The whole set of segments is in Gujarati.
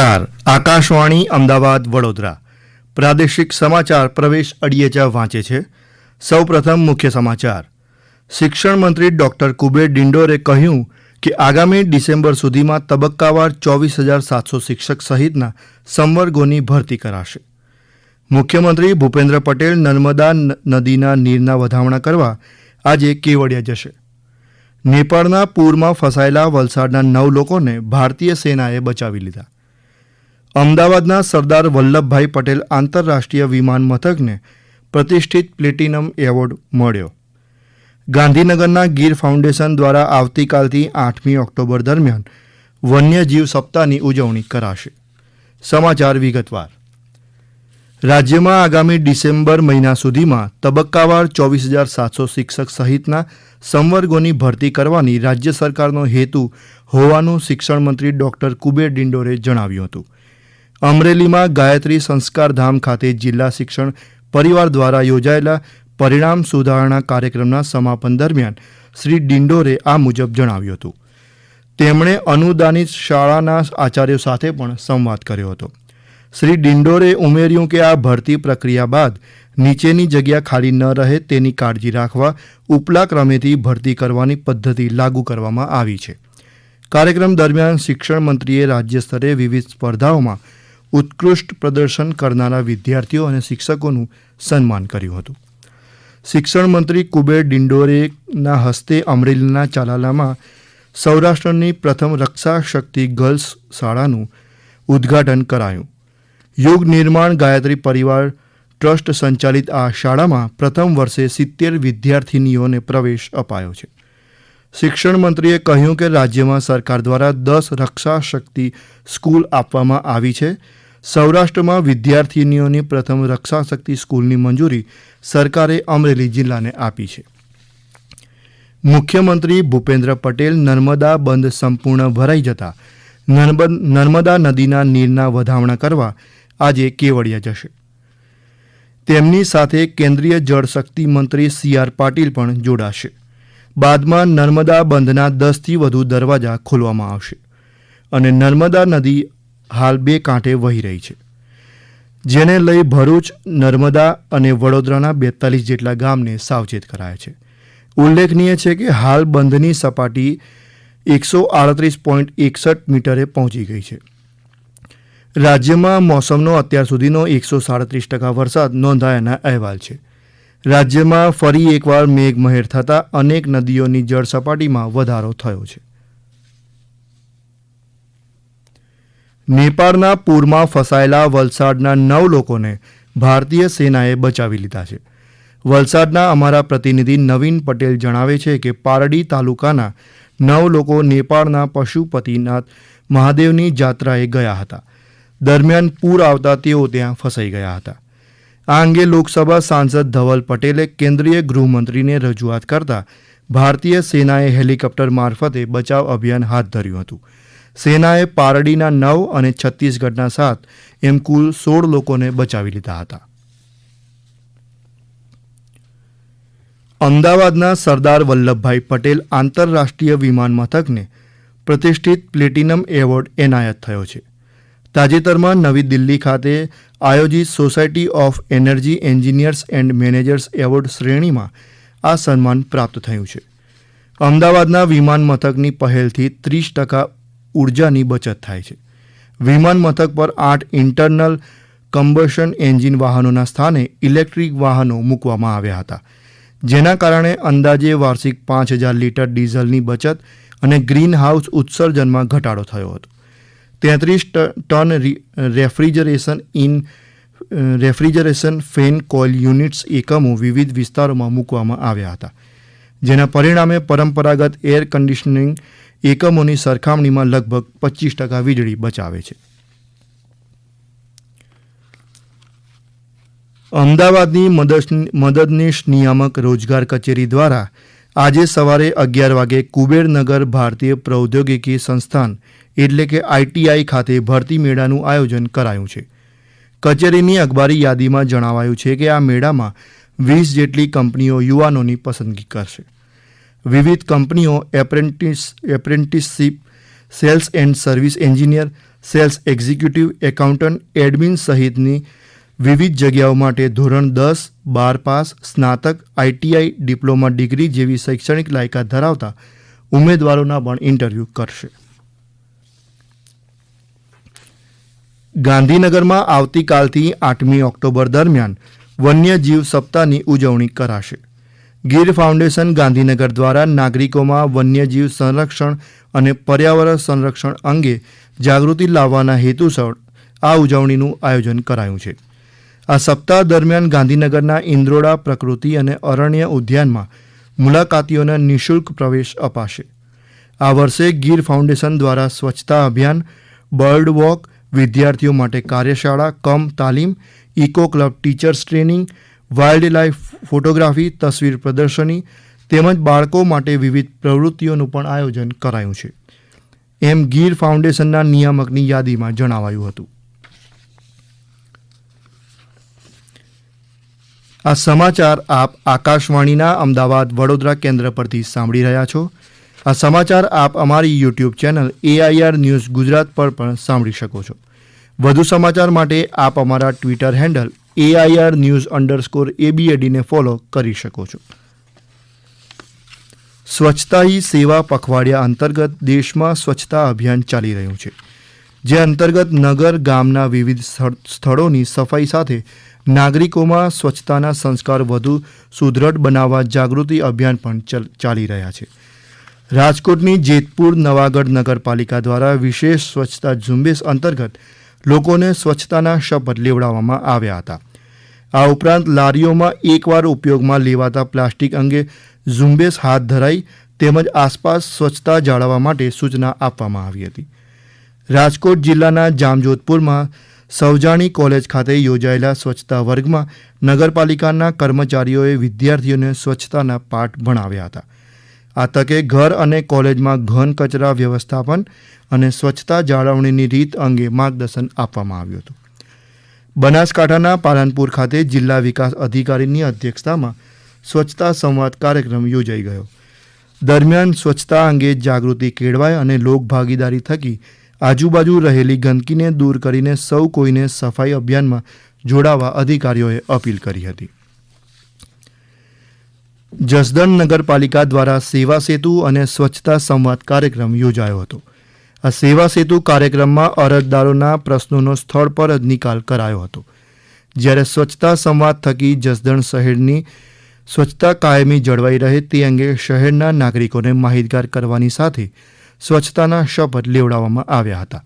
નમસ્કાર. આકાશવાણી અમદાવાદ વડોદરા. પ્રાદેશિક સમાચાર પ્રવેશ અડિયેચા વાંચે છે. સૌપ્રથમ મુખ્ય સમાચાર. શિક્ષણ મંત્રી ડોક્ટર કુબેર ડિંડોરે કહ્યું કે આગામી ડિસેમ્બર સુધીમાં તબક્કાવાર ચોવીસ હજાર સાતસો શિક્ષક સહિતના સંવર્ગોની ભરતી કરાશે. મુખ્યમંત્રી ભૂપેન્દ્ર પટેલ નર્મદા નદીના નીરના વધામણા કરવા આજે કેવડિયા જશે. નેપાળના પૂરમાં ફસાયેલા વલસાડના નવ લોકોને ભારતીય સેનાએ બચાવી લીધા. અમદાવાદના સરદાર વલ્લભભાઈ પટેલ આંતરરાષ્ટ્રીય વિમાન મથકને પ્રતિષ્ઠિત પ્લેટિનમ એવોર્ડ મળ્યો. ગાંધીનગરના ગીર ફાઉન્ડેશન દ્વારા આવતીકાલથી આઠમી ઓક્ટોબર દરમિયાન વન્યજીવ સપ્તાહની ઉજવણી કરાશે. સમાચાર વિગતવાર. રાજ્યમાં આગામી ડિસેમ્બર મહિના સુધીમાં તબક્કાવાર ચોવીસ હજાર સાતસો શિક્ષક સહિતના સંવર્ગોની ભરતી કરવાની રાજ્ય સરકારનો હેતુ હોવાનું શિક્ષણ મંત્રી ડોક્ટર કુબેર ડિંડોરે જણાવ્યું હતું. અમરેલીમાં ગાયત્રી સંસ્કારધામ ખાતે જિલ્લા શિક્ષણ પરિવાર દ્વારા યોજાયેલા પરિણામ સુધારણા કાર્યક્રમના સમાપન દરમિયાન શ્રી ડિંડોરે આ મુજબ જણાવ્યું હતું. તેમણે અનુદાનિત શાળાના આચાર્યો સાથે પણ સંવાદ કર્યો હતો. શ્રી ડિંડોરે ઉમેર્યું કે આ ભરતી પ્રક્રિયા બાદ નીચેની જગ્યા ખાલી ન રહે તેની કાળજી રાખવા ઉપલા ક્રમેથી ભરતી કરવાની પદ્ધતિ લાગુ કરવામાં આવી છે. કાર્યક્રમ દરમિયાન શિક્ષણ મંત્રીએ રાજ્ય સ્તરે વિવિધ સ્પર્ધાઓમાં ઉત્કૃષ્ટ પ્રદર્શન કરનારા વિદ્યાર્થીઓ અને શિક્ષકોનું સન્માન કર્યું હતું. શિક્ષણ મંત્રી કુબેર ડિંડોરેના હસ્તે અમરેલીના ચાલાલામાં સૌરાષ્ટ્રની પ્રથમ રક્ષા શક્તિ ગર્લ્સ શાળાનું ઉદ્ઘાટન કરાયું. યોગ નિર્માણ ગાયત્રી પરિવાર ટ્રસ્ટ સંચાલિત આ શાળામાં પ્રથમ વર્ષે સિત્તેર વિદ્યાર્થિનીઓને પ્રવેશ અપાયો છે. શિક્ષણ મંત્રીએ કહ્યું કે રાજ્યમાં સરકાર દ્વારા દસ રક્ષા શક્તિ સ્કૂલ આપવામાં આવી છે. સૌરાષ્ટ્રમાં વિદ્યાર્થિનીઓની પ્રથમ રક્ષાશક્તિ સ્કૂલની મંજૂરી સરકારે અમરેલી જિલ્લાને આપી છે. મુખ્યમંત્રી ભૂપેન્દ્ર પટેલ નર્મદા બંધ સંપૂર્ણ ભરાઈ જતા નર્મદા નદીના નીરના વધામણા કરવા આજે કેવડિયા જશે. તેમની સાથે કેન્દ્રીય જળશક્તિ મંત્રી સી આર પાટીલ પણ જોડાશે. બાદમાં નર્મદા બંધના દસથી વધુ દરવાજા ખોલવામાં આવશે અને નર્મદા નદી હાલ બે કાંઠે વહી રહી છે. જેને લઈ ભરૂચ, નર્મદા અને વડોદરાના બેતાલીસ જેટલા ગામને સાવચેત કરાયા છે. ઉલ્લેખનીય છે કે હાલ બંધની સપાટી એકસો આડત્રીસ પોઈન્ટ એકસઠ મીટરે પહોંચી ગઈ છે. રાજ્યમાં મોસમનો અત્યાર સુધીનો એકસો સાડત્રીસ ટકા વરસાદ નોંધાયાના અહેવાલ છે. રાજ્યમાં ફરી એકવાર મેઘમહેર થતાં અનેક નદીઓની જળ સપાટીમાં વધારો થયો છે. નેપાળના પૂરમાં ફસાયેલા વલસાડના નવ લોકોને ભારતીય સેનાએ બચાવી લીધા છે. વલસાડના અમારા પ્રતિનિધિ નવીન પટેલ જણાવે છે કે પારડી તાલુકાના નવ લોકો નેપાળના પશુપતિનાથ મહાદેવની જાત્રાએ ગયા હતા. દરમિયાન પૂર આવતા તેઓ ત્યાં ફસાઈ ગયા હતા. આ અંગે લોકસભા સાંસદ ધવલ પટેલે કેન્દ્રીય ગૃહમંત્રીને રજૂઆત કરતા ભારતીય સેનાએ હેલિકોપ્ટર મારફતે બચાવ અભિયાન હાથ ધર્યું હતું. સેનાએ પારડીના નવ અને છત્તીસગઢના સાત એમ કુલ સોળ લોકોને બચાવી લીધા હતા. અમદાવાદના સરદાર વલ્લભભાઈ પટેલ આંતરરાષ્ટ્રીય વિમાન મથકને પ્રતિષ્ઠિત પ્લેટિનમ એવોર્ડ એનાયત થયો છે. તાજેતરમાં નવી દિલ્હી ખાતે આયોજિત society of energy engineers and managers award શ્રેણીમાં આ સન્માન પ્રાપ્ત થયું છે. અમદાવાદના વિમાન મથકની પહેલથી ત્રીસ ટકા ઉર્જાની બચત થાય છે. વિમાન મથક પર આઠ ઇન્ટરનલ કમ્બશન એન્જિન વાહનોના સ્થાને ઇલેક્ટ્રિક વાહનો મૂકવામાં આવ્યા હતા. જેના કારણે અંદાજે વાર્ષિક પાંચ હજાર લીટર ડીઝલની બચત અને ગ્રીન હાઉસ ઉત્સર્જનમાં ઘટાડો થયો હતો. તેત્રીસ ton refrigeration in, refrigeration fan coil units એકમો વિવિધ વિસ્તારોમાં મૂકવામાં આવ્યા હતા. જેના પરિણામે પરંપરાગત એર કન્ડિશનિંગ એકમોની સરખામણીમાં લગભગ પચીસ ટકા વીજળી બચાવે છે. અમદાવાદની મદદ- મદદનીશ નિયામક રોજગાર કચેરી દ્વારા આજે સવારે અગિયાર વાગે કુબેરનગર ભારતીય પ્રૌદ્યોગિકી સંસ્થાન, એટલે કે આઈટીઆઈ ખાતે ભરતી મેળાનું આયોજન કરાયું છે. કચેરીની અખબારી યાદીમાં જણાવાયું છે કે આ મેળામાં વીસ જેટલી કંપનીઓ યુવાનોની પસંદગી કરશે. વિવિધ કંપનીઓ apprentice apprenticeship sales and service engineer sales executive accountant admin સહિતની વિવિધ જગ્યાઓ માટે ધોરણ દસ, બાર પાસ, સ્નાતક આઈટીઆઈ ડિપ્લોમા, ડિગ્રી જેવી શૈક્ષણિક લાયકાત ધરાવતા ઉમેદવારોના પણ ઇન્ટરવ્યૂ કરશે. ગાંધીનગરમાં આવતીકાલથી આઠમી ઓક્ટોબર દરમિયાન વન્યજીવ સપ્તાહની ઉજવણી કરાશે. ગીર ફાઉન્ડેશન ગાંધીનગર દ્વારા નાગરિકોમાં વન્યજીવ સંરક્ષણ અને પર્યાવરણ સંરક્ષણ અંગે જાગૃતિ લાવવાના હેતુસર આ ઉજવણીનું આયોજન કરાયું છે. આ સપ્તાહ દરમિયાન ગાંધીનગરના ઇન્દ્રોડા પ્રકૃતિ અને અરણ્ય ઉદ્યાનમાં મુલાકાતીઓને નિઃશુલ્ક પ્રવેશ અપાશે. આ વર્ષે ગીર ફાઉન્ડેશન દ્વારા સ્વચ્છતા અભિયાન, બર્ડ વોક, વિદ્યાર્થીઓ માટે કાર્યશાળા, કમ તાલીમ, eco club teachers training wildlife photography, તસવીર પ્રદર્શની તેમજ બાળકો માટે વિવિધ પ્રવૃત્તિઓનું પણ આયોજન કરાયું છે. એમ ગીર ફાઉન્ડેશનના નિયામકની યાદીમાં જણાવાયું હતું. આ સમાચાર આપ આકાશવાણીના અમદાવાદ વડોદરા કેન્દ્ર પરથી સાંભળી રહ્યા છો. આ સમાચાર આપ અમારી YouTube channel AIR news Gujarat પર પણ સાંભળી શકો છો. વધુ સમાચાર માટે આપ અમારા Twitter handle AIR news underscore એબીએડીને follow કરી શકો છો. સ્વચ્છતા હી સેવા પખવાડિયા અંતર્ગત દેશમાં સ્વચ્છતા અભિયાન ચાલી રહ્યું છે. જે અંતર્ગત નગર, ગામના વિવિધ સ્થળ- સ્થળોની સફાઈ સાથે નાગરિકોમાં સ્વચ્છતાના સંસ્કાર વધુ સુદૃઢ બનાવવા જાગૃતિ અભિયાન પણ ચાલી રહ્યા છે. રાજકોટની જેતપુર નવાગઢ નગરપાલિકા દ્વારા વિશેષ સ્વચ્છતા ઝુંબેશ અંતર્ગત લોકોને સ્વચ્છતાના શપથ લેવડાવવામાં આવ્યા હતા. આ ઉપરાંત લારીઓમાં એકવાર ઉપયોગમાં લેવાતા પ્લાસ્ટિક અંગે ઝુંબેશ હાથ ધરાઈ તેમજ આસપાસ સ્વચ્છતા જાળવવા માટે સૂચના આપવામાં આવી હતી. રાજકોટ જિલ્લાના જામજોધપુરમાં સવજાણી કોલેજ ખાતે યોજાયેલા સ્વચ્છતા વર્ગમાં નગરપાલિકાના કર્મચારીઓએ વિદ્યાર્થીઓને સ્વચ્છતાના પાઠ ભણાવ્યા હતા. આ તકે ઘર અને કોલેજમાં ઘન કચરા વ્યવસ્થાપન અને સ્વચ્છતા જાળવણીની રીત અંગે માર્ગદર્શન આપવામાં આવ્યું હતું. બનાસકાંઠાના પાલનપુર ખાતે જિલ્લા વિકાસ અધિકારીની અધ્યક્ષતામાં સ્વચ્છતા સંવાદ કાર્યક્રમ યોજાઈ ગયો. દરમિયાન સ્વચ્છતા અંગે જાગૃતિ કેળવાય અને લોકભાગીદારી થકી આજુબાજુ રહેલી ગંદકીને દૂર કરીને સૌ કોઈને સફાઈ અભિયાનમાં જોડાવા અધિકારીઓએ અપીલ કરી હતી. જસદણ નગરપાલિકા દ્વારા સેવા સેતુ અને સ્વચ્છતા સંવાદ કાર્યક્રમ યોજાયો હતો. આ સેવા સેતુ કાર્યક્રમમાં અરજદારોના પ્રશ્નોનો સ્થળ પર જ નિકાલ કરાયો હતો. જ્યારે સ્વચ્છતા સંવાદ થકી જસદણ શહેરની સ્વચ્છતા કાયમી જળવાઈ રહે તે અંગે શહેરના નાગરિકોને માહિતગાર કરવાની સાથે સ્વચ્છતાના શપથ લેવડાવવામાં આવ્યા હતા.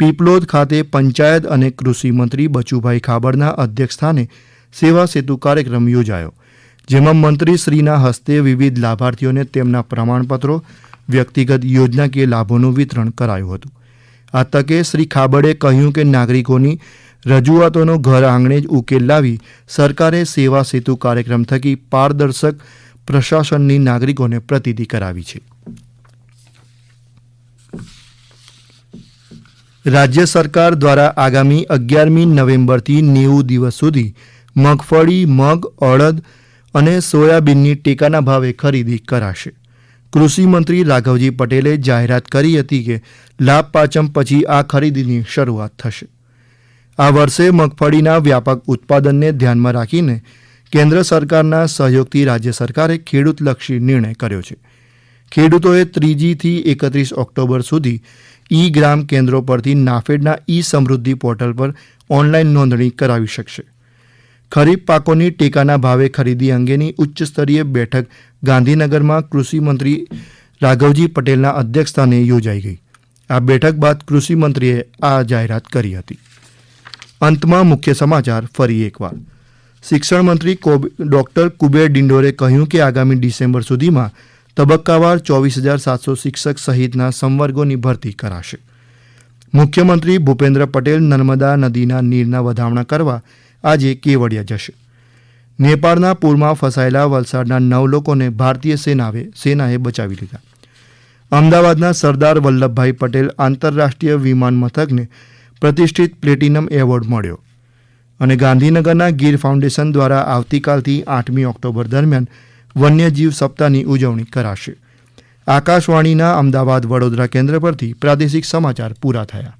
પીપલોદ ખાતે પંચાયત અને કૃષિ મંત્રી બચુભાઈ ખાબડના અધ્યક્ષસ્થાને સેવા સેતુ કાર્યક્રમ યોજાયો. જેમાં મંત્રીશ્રીના હસ્તે વિવિધ લાભાર્થીઓને તેમના પ્રમાણપત્રો, વ્યક્તિગત યોજનાકીય લાભોનું વિતરણ કરાયું હતું. આ તકે શ્રી ખાબડે કહ્યું કે નાગરિકોની રજૂઆતોનો ઘર આંગણે જ ઉકેલ લાવી સરકારે સેવા સેતુ કાર્યક્રમ થકી પારદર્શક પ્રશાસનની નાગરિકોને પ્રતિતિ કરાવી છે. રાજ્ય સરકાર દ્વારા આગામી અગિયારમી નવેમ્બરથી નેવું દિવસ સુધી મગફળી, મગ, અડદ અને સોયાબીનની ટેકાના ભાવે ખરીદી કરાશે. કૃષિ મંત્રી રાઘવજી પટેલે જાહેરાત કરી હતી કે લાભ પાંચમ પછી આ ખરીદીની શરૂઆત થશે. આ વર્ષે મગફળીના વ્યાપક ઉત્પાદનને ધ્યાનમાં રાખીને કેન્દ્ર સરકારના સહયોગથી રાજ્ય સરકારે ખેડૂતલક્ષી નિર્ણય કર્યો છે. ખેડૂતોએ ત્રીજીથી એકત્રીસ ઓક્ટોબર સુધી ઈ ગ્રામ કેન્દ્રો પરથી નાફેડના ઈ સમૃદ્ધિ પોર્ટલ પર ઓનલાઈન નોંધણી કરાવી શકશે. ખરીફ પાકોની ટેકાના ભાવે ખરીદી અંગેની ઉચ્ચસ્તરીય બેઠક ગાંધીનગરમાં કૃષિમંત્રી રાઘવજી પટેલના અધ્યક્ષસ્થાને યોજાઈ ગઈ. આ બેઠક બાદ કૃષિમંત્રીએ આ જાહેરાત કરી હતી. અંતમાં મુખ્ય સમાચાર ફરી એકવાર. શિક્ષણ મંત્રી ડોક્ટર કુબેર ડિંડોરે કહ્યું કે આગામી ડિસેમ્બર સુધીમાં તબક્કાવાર ચોવીસ હજાર સાતસો શિક્ષક સહિતના સંવર્ગોની ભરતી કરાશે. મુખ્યમંત્રી ભૂપેન્દ્ર પટેલ નર્મદા નદીના નીરના વધામણા કરવા આજે કેવડિયા જશે. નેપાળના પૂરમાં ફસાયેલા વલસાડના નવ લોકોને ભારતીય સેનાએ સેનાએ બચાવી લીધા. અમદાવાદના સરદાર વલ્લભભાઈ પટેલ આંતરરાષ્ટ્રીય વિમાન મથકને પ્રતિષ્ઠિત પ્લેટિનમ એવોર્ડ મળ્યો અને ગાંધીનગરના ગીર ફાઉન્ડેશન દ્વારા આવતીકાલથી આઠમી ઓક્ટોબર દરમિયાન વન્યજીવ સપ્તાહની ઉજવણી કરાશે. આકાશવાણીના અમદાવાદ વડોદરા કેન્દ્ર પરથી પ્રાદેશિક સમાચાર પૂરા થયા.